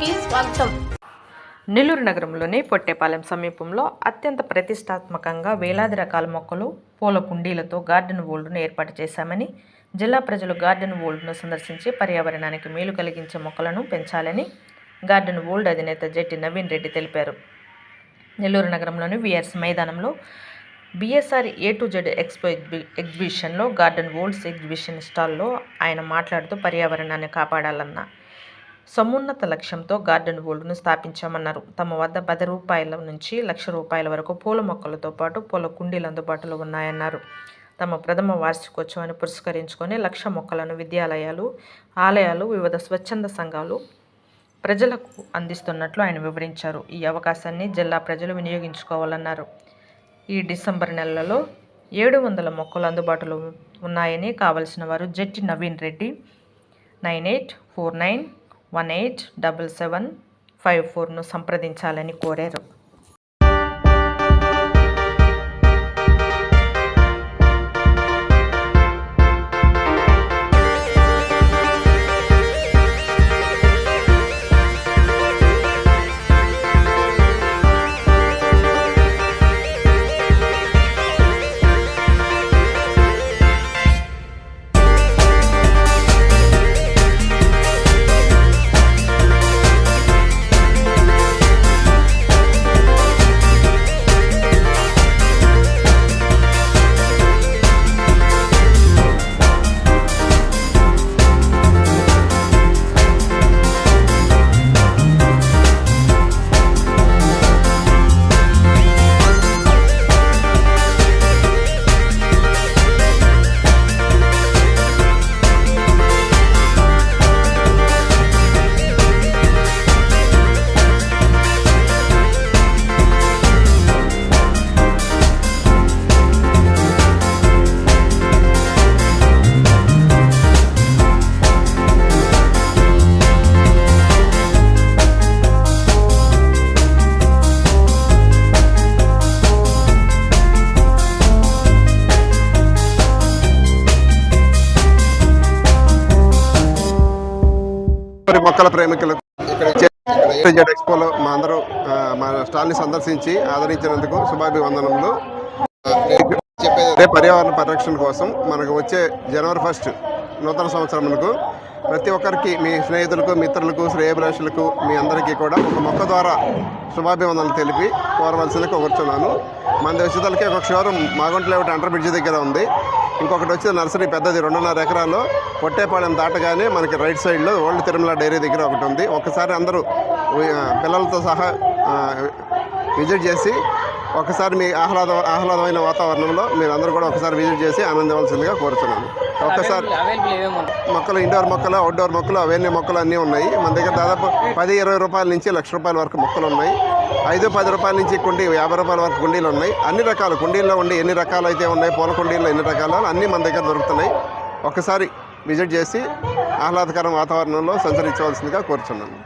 కి స్వాగతం. నెల్లూరు నగరంలోని పొట్టేపాలెం సమీపంలో అత్యంత ప్రతిష్టాత్మకంగా వేలాది రకాల మొక్కలు పూల కుండీలతో గార్డెన్ వోల్డ్ను ఏర్పాటు చేశామని జిల్లా ప్రజలు గార్డెన్ వోల్డ్ను సందర్శించి పర్యావరణానికి మేలు కలిగించే మొక్కలను పెంచాలని గార్డెన్ వోల్డ్ అధినేత జెట్టి నవీన్ రెడ్డి తెలిపారు. నెల్లూరు నగరంలోని విఆర్స్ మైదానంలో BSR A to Z expo ఎగ్జి ఎగ్జిబిషన్లో గార్డెన్ వోల్డ్స్ ఎగ్జిబిషన్ స్టాల్లో ఆయన మాట్లాడుతూ పర్యావరణాన్ని కాపాడాలన్న సమున్నత లక్ష్యంతో గార్డెన్ బోర్డును స్థాపించామన్నారు. తమ వద్ద పది రూపాయల నుంచి లక్ష రూపాయల వరకు పూల మొక్కలతో పాటు పూల కుండీలు అందుబాటులో ఉన్నాయన్నారు. తమ ప్రథమ వార్షికోత్సవాన్ని పురస్కరించుకొని లక్ష మొక్కలను విద్యాలయాలు ఆలయాలు వివిధ స్వచ్ఛంద సంఘాలు ప్రజలకు అందిస్తున్నట్లు ఆయన వివరించారు. ఈ అవకాశాన్ని జిల్లా ప్రజలు వినియోగించుకోవాలన్నారు. ఈ డిసెంబర్ నెలలో ఏడు వందల మొక్కలు అందుబాటులో ఉన్నాయని కావలసిన వారు Jetti Naveen Reddy nine eight four nine one eight double seven five ఫోర్ను సంప్రదించాలని కోరారు. మొక్కల ప్రేమికులకు ఇక్కడ ఎక్స్పోలో మా అందరూ మా స్టాల్ని సందర్శించి ఆదరించినందుకు శుభాభివందనములు. పర్యావరణ పరిరక్షణ కోసం మనకు వచ్చే జనవరి ఫస్ట్ నూతన సంవత్సరములకు ప్రతి ఒక్కరికి మీ స్నేహితులకు మిత్రులకు శ్రేయభిలాషులకు మీ అందరికీ కూడా ఒక మొక్క ద్వారా శుభాభివందనలు తెలిపి కోరవలసిందిగా కోరుచున్నాను. మన దేశతలకి ఒక showroom Magunta layout under bridge దగ్గర ఉంది. ఇంకొకటి వచ్చి నర్సరీ పెద్దది రెండున్నర ఎకరాల్లో పొట్టేపాలెం దాటగానే మనకి రైట్ సైడ్లో ఓల్డ్ తిరుమల డైరీ దగ్గర ఒకటి ఉంది. ఒకసారి అందరూ పిల్లలతో సహా విజిట్ చేసి ఒకసారి మీ ఆహ్లాద ఆహ్లాదమైన వాతావరణంలో మీరు అందరూ కూడా ఒకసారి విజిట్ చేసి ఆనందవలసిందిగా కోరుతున్నాను ఒక్కసారి మొక్కలు ఇండోర్ మొక్కలు అవుట్డోర్ మొక్కలు అవన్నీ మొక్కలు అన్నీ ఉన్నాయి. మన దగ్గర దాదాపు పది ఇరవై రూపాయల నుంచి లక్ష రూపాయల వరకు మొక్కలు ఉన్నాయి. ఐదు పది రూపాయల నుంచి కుండీ యాభై రూపాయల వరకు కుండీలు ఉన్నాయి. అన్ని రకాల కుండీల్లో ఉండి ఎన్ని రకాలు అయితే ఉన్నాయి పూల కుండీల్లో ఎన్ని రకాలు అన్నీ మన దగ్గర దొరుకుతున్నాయి. ఒకసారి విజిట్ చేసి ఆహ్లాదకరం వాతావరణంలో సంచరించవలసిందిగా కోరుచున్నాను.